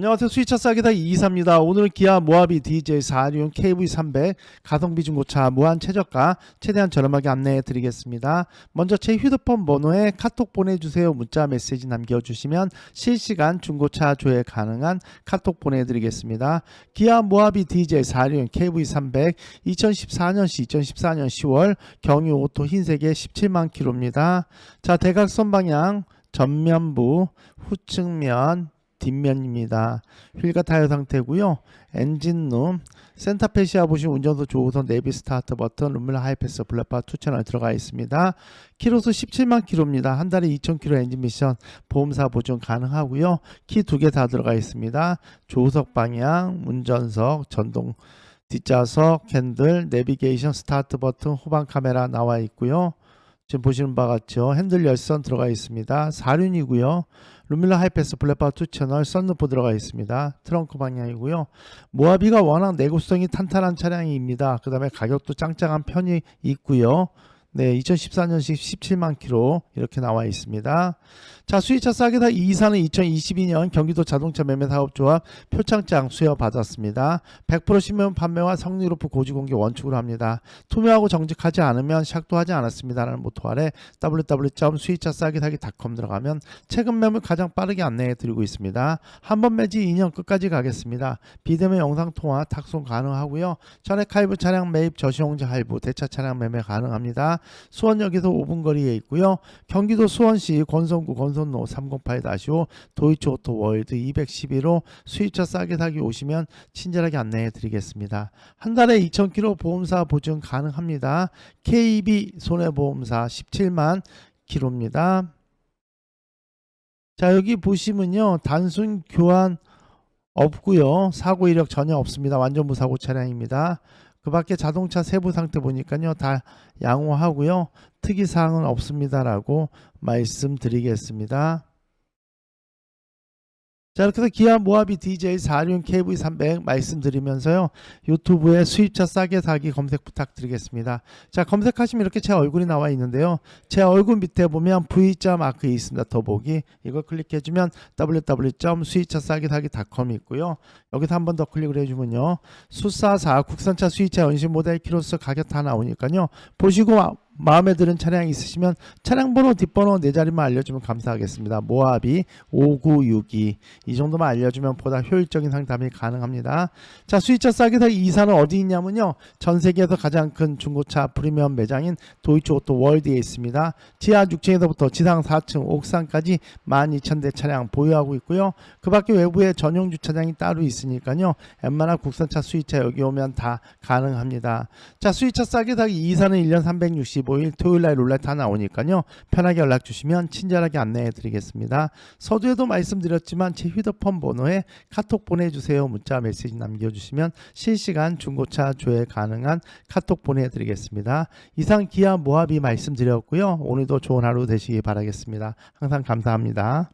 안녕하세요. 수위차 싸기다 이이사입니다. 오늘은 기아 모하비 DJ 416 KV300 가성비 중고차 무한 최저가 최대한 저렴하게 안내해 드리겠습니다. 먼저 제 휴대폰 번호에 카톡 보내주세요. 문자 메시지 남겨주시면 실시간 중고차 조회 가능한 카톡 보내드리겠습니다. 기아 모하비 DJ 416 KV300 2014년시 2014년 10월 경유 오토 흰색의 17만 킬로입니다. 자 대각선 방향 전면부 후측면 뒷면입니다. 휠과 타이어 상태고요. 엔진룸, 센터페시아 보시면 운전도 조우선 내비 스타트 버튼, 룸밀러 하이패스, 블랙바 투 채널 들어가 있습니다. 키로수 17만 킬로입니다. 한 달에 2,000킬로 엔진 미션 보험사 보증 가능하고요. 키 두 개 다 들어가 있습니다. 조수석 방향, 운전석, 전동 뒷좌석, 핸들, 내비게이션, 스타트 버튼, 후방 카메라 나와 있고요. 지금 보시는 바와 같죠. 핸들 열선 들어가 있습니다. 4륜이고요. 루밀러 하이패스 블랙바 2 채널 썬루프 들어가 있습니다. 트렁크 방향이고요. 모하비가 워낙 내구성이 탄탄한 차량입니다. 그 다음에 가격도 짱짱한 편이 있고요. 네, 2014년식 17만 킬로 이렇게 나와 있습니다. 자, 수입차 싸게 다 이사는 2022년 경기도 자동차 매매 사업조합 표창장 수여 받았습니다. 100% 신면 판매와 높은 고지 공개 원칙으로 합니다. 투명하고 정직하지 않으면 샥도 하지 않았습니다라는 모토 아래 www.수입차 싸게 사기닷컴 들어가면 최근 매물 가장 빠르게 안내해 드리고 있습니다. 한 번 매지 2년 끝까지 가겠습니다. 비대면 영상 통화 탁송 가능하고요. 전액 할부 차량 매입 저시용자 할부 대차 차량 매매 가능합니다. 수원역에서 5분 거리에 있고요. 경기도 수원시 권선구 권선로 308-5 도이치 오토 월드 211호 수입차 싸게 사기 오시면 친절하게 안내해 드리겠습니다. 한 달에 2,000km 보험사 보증 가능합니다. KB 손해보험사 17만 킬로입니다. 자 여기 보시면요 단순 교환 없고요 사고 이력 전혀 없습니다 완전 무사고 차량입니다 그 밖에 자동차 세부 상태 보니까요 다 양호하고요. 특이 사항은 없습니다라고 말씀드리겠습니다 자 이렇게 해서 기아 모하비 DJ 416 KV300 말씀드리면서요. 유튜브에 수입차 싸게 사기 검색 부탁드리겠습니다. 자 검색하시면 이렇게 제 얼굴이 나와 있는데요. 제 얼굴 밑에 보면 V자 마크 있습니다. 더보기. 이걸 클릭해주면 www.수입차 싸게 사기.com이 있고요. 여기서 한 번 더 클릭을 해주면요. 수사사 국산차 수입차 연식 모델 키로수 가격 다 나오니까요. 보시고 마- 마음에 드는 차량 있으시면 차량 번호 뒷번호 네 자리만 알려주면 감사하겠습니다. 모하비 5962 이. 정도만 알려주면 보다 효율적인 상담이 가능합니다. 자 수입차 싸게사 이사는 어디 있냐면요. 전 세계에서 가장 큰 중고차 프리미엄 매장인 도이치 오토 월드에 있습니다. 지하 6층에서부터 지상 4층 옥상까지 12,000대 차량 보유하고 있고요. 그 밖에 외부에 전용 주차장이 따로 있으니까요. 웬만한 국산차 수입차 여기 오면 다 가능합니다. 자 수입차 싸게 사기 이사는 1년 365일 토요일날 룰렛 다 나오니까요. 편하게 연락 주시면 친절하게 안내해 드리겠습니다. 서두에도 말씀드렸지만 제 휴대폰 번호에 카톡 보내주세요. 문자 메시지 남겨주시면 실시간 중고차 조회 가능한 카톡 보내드리겠습니다. 이상 기아 모하비 말씀드렸고요. 오늘도 좋은 하루 되시기 바라겠습니다. 항상 감사합니다